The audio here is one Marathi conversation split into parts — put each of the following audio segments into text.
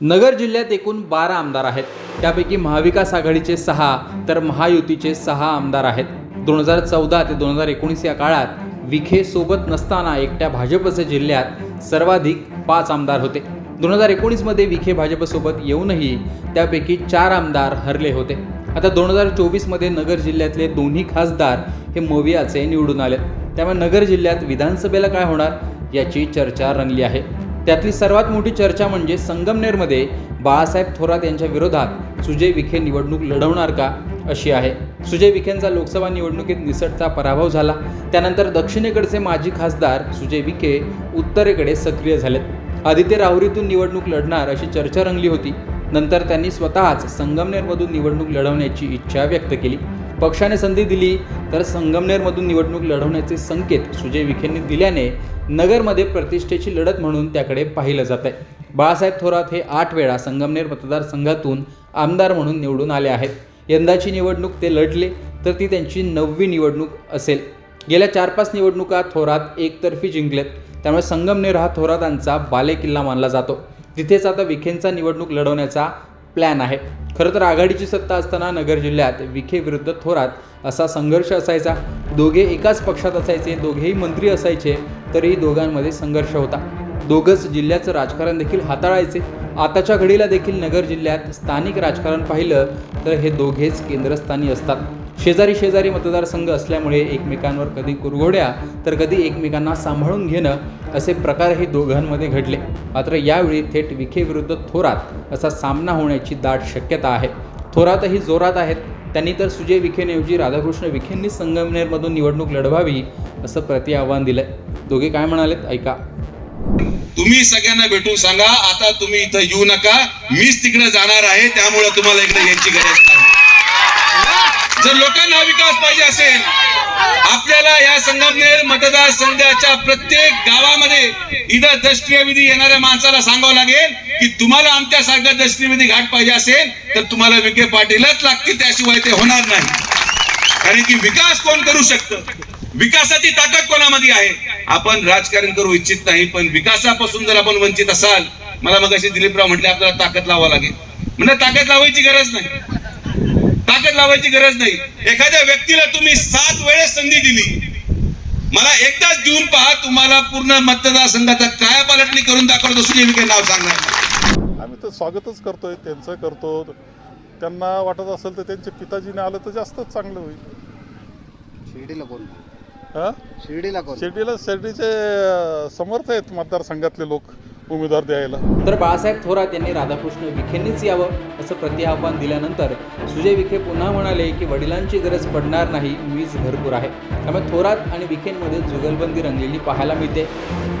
नगर जिल्ह्यात एकूण बारा आमदार आहेत. त्यापैकी महाविकास आघाडीचे सहा तर महायुतीचे सहा आमदार आहेत. दोन हजार चौदा ते दोन हजार एकोणीस या काळात विखे सोबत नसताना एकट्या भाजपचे जिल्ह्यात सर्वाधिक पाच आमदार होते. दोन हजार एकोणीसमध्ये विखे भाजपसोबत येऊनही त्यापैकी चार आमदार हरले होते. आता दोन हजार चोवीसमध्ये नगर जिल्ह्यातले दोन्ही खासदार हे मोवियाचे निवडून आले त्यामुळे नगर जिल्ह्यात विधानसभेला काय होणार याची चर्चा रंगली आहे. त्यातली सर्वात मोठी चर्चा म्हणजे संगमनेरमध्ये बाळासाहेब थोरात यांच्या विरोधात सुजय विखे निवडणूक लढवणार का अशी आहे. सुजय विखेंचा लोकसभा निवडणुकीत निसटता पराभव झाला. त्यानंतर दक्षिणेकडचे माजी खासदार सुजय विखे उत्तरेकडे सक्रिय झालेत. आदित्य राहुरीतून निवडणूक लढणार अशी चर्चा रंगली होती. नंतर त्यांनी स्वतःच संगमनेरमधून निवडणूक लढवण्याची इच्छा व्यक्त केली. पक्षाने संधी दिली तर संगमनेरमधून निवडणूक लढवण्याचे संकेत सुजय विखेंनी दिल्याने नगरमध्ये प्रतिष्ठेची लढत म्हणून त्याकडे पाहिलं जात आहे. बाळासाहेब थोरात हे आठ वेळा संगमनेर मतदारसंघातून आमदार म्हणून निवडून आले आहेत. यंदाची निवडणूक ते लढले तर ती त्यांची नववी निवडणूक असेल. गेल्या चार पाच निवडणुका थोरात एकतर्फी जिंकलेत. त्यामुळे संगमनेर हा थोरातांचा बालेकिल्ला मानला जातो. तिथेच आता विखेंचा निवडणूक लढवण्याचा प्लॅन आहे. खरं तर आघाडीची सत्ता असताना नगर जिल्ह्यात विखे विरुद्ध थोरात असा संघर्ष असायचा. दोघे एकाच पक्षात असायचे दोघेही मंत्री असायचे तरीही दोघांमध्ये संघर्ष होता. दोघंच जिल्ह्याचं राजकारण देखील हाताळायचे. आताच्या घडीला देखील नगर जिल्ह्यात स्थानिक राजकारण पाहिलं तर हे दोघेच केंद्रस्थानी असतात. शेजारी शेजारी मतदारसंघ असल्यामुळे एकमेकांवर कधी कुरघोड्या तर कधी एकमेकांना सांभाळून घेणं असे प्रकारही दोघांमध्ये घडले. मात्र यावेळी थेट विखेविरुद्ध थोरात असा सामना होण्याची दाट शक्यता आहे. थोरातही जोरात आहेत. त्यांनी तर सुजय विखेंऐवजी राधाकृष्ण विखेंनी संगमनेरमधून निवडणूक लढवावी असं प्रति आव्हान दिलंय. दोघे काय म्हणालेत? ऐका. तुम्ही सगळ्यांना भेटून सांगा. आता तुम्ही इथं येऊ नका. मीच तिकडे जाणार आहे. त्यामुळे तुम्हाला इकडे यायची गरज नाही. जर लोकांना विकास पाहिजे असेल आपल्याला या संगमनेर मतदारसंघाच्या प्रत्येक गावामध्ये इथं दक्षिण येणाऱ्या माणसाला सांगावं लागेल की तुम्हाला आमच्यासारखं दक्षिण घाट पाहिजे असेल तर तुम्हाला विखे पाटीलच लागतील. त्याशिवाय ते होणार नाही. कारण की विकास कोण करू शकतं? विकासाची ताकद कोणामध्ये आहे? आपण राजकारण करू इच्छित नाही पण विकासापासून जर आपण वंचित असाल मला मग अशी दिलीपराव म्हटले आपल्याला ताकद लावा लागेल. म्हणजे ताकद लावायची गरज नाही. ताकद लावायची गरज नाही. एखाद्या व्यक्तीला तुम्ही सात वेळेस संधी दिली. मला एकदाच देऊन पहा तुम्हाला पूर्ण मतदारसंघाचा कायापालटणी करून दाखवतो सुजय विखे नाव सांगणार आम्ही तर स्वागतच करतोय त्यांचं करतो. त्यांना वाटत असेल तर त्यांच्या पिताजीने आलं तर जास्तच चांगलं होईल. शिर्डीला कोण? हा? शिर्डीला कोण? शिर्डीला शिर्डीचे समर्थ आहेत मतदारसंघातले लोक. उमेदवार द्यायला. तर बाळासाहेब थोरात यांनी राधाकृष्ण विखेंनीच यावं असं प्रतिआव्हान दिल्यानंतर सुजय विखे पुन्हा म्हणाले की वडिलांची गरज पडणार नाही मीच भरपूर आहे. त्यामुळे थोरात आणि विखेंमध्ये जुगलबंदी रंगलेली पाहायला मिळते.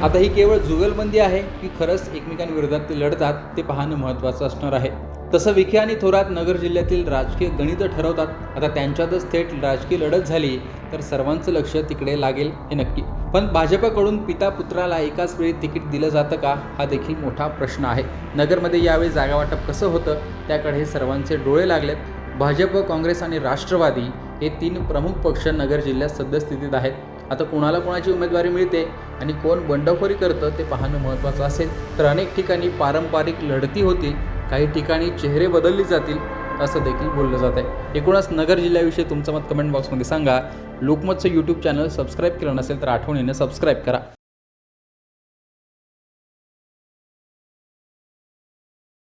आता ही केवळ जुगलबंदी आहे की खरंच एकमेकांविरोधात ते लढतात ते पाहणं महत्त्वाचं असणार आहे. तसं विखे आणि थोरात नगर जिल्ह्यातील राजकीय गणितं ठरवतात. आता त्यांच्यातच थेट राजकीय लढत झाली तर सर्वांचं लक्ष तिकडे लागेल हे नक्की. पण भाजपकडून पिता पुत्राला एकाच वेळी तिकीट दिलं जातं का? हा देखील मोठा प्रश्न आहे. नगरमध्ये यावेळी जागा वाटप कसं होतं? त्याकडे सर्वांचे डोळे लागलेत. भाजप काँग्रेस आणि राष्ट्रवादी हे तीन प्रमुख पक्ष नगर जिल्ह्यात सद्यस्थितीत आहेत. आता कोणाला कोणाची उमेदवारी मिळते आणि कोण बंडखोरी करतं ते पाहणं महत्त्वाचं असेल. तर अनेक ठिकाणी पारंपरिक लढती होतील. काही ठिकाणी चेहरे बदलले जातील. असं देखील बोललं जात आहे. एकूणच नगर जिल्ह्याविषयी तुमचं मत कमेंट बॉक्समध्ये सांगा. लोकमतचं यूट्यूब चॅनल सबस्क्राईब केलं नसेल तर आठवणीने सबस्क्राईब करा.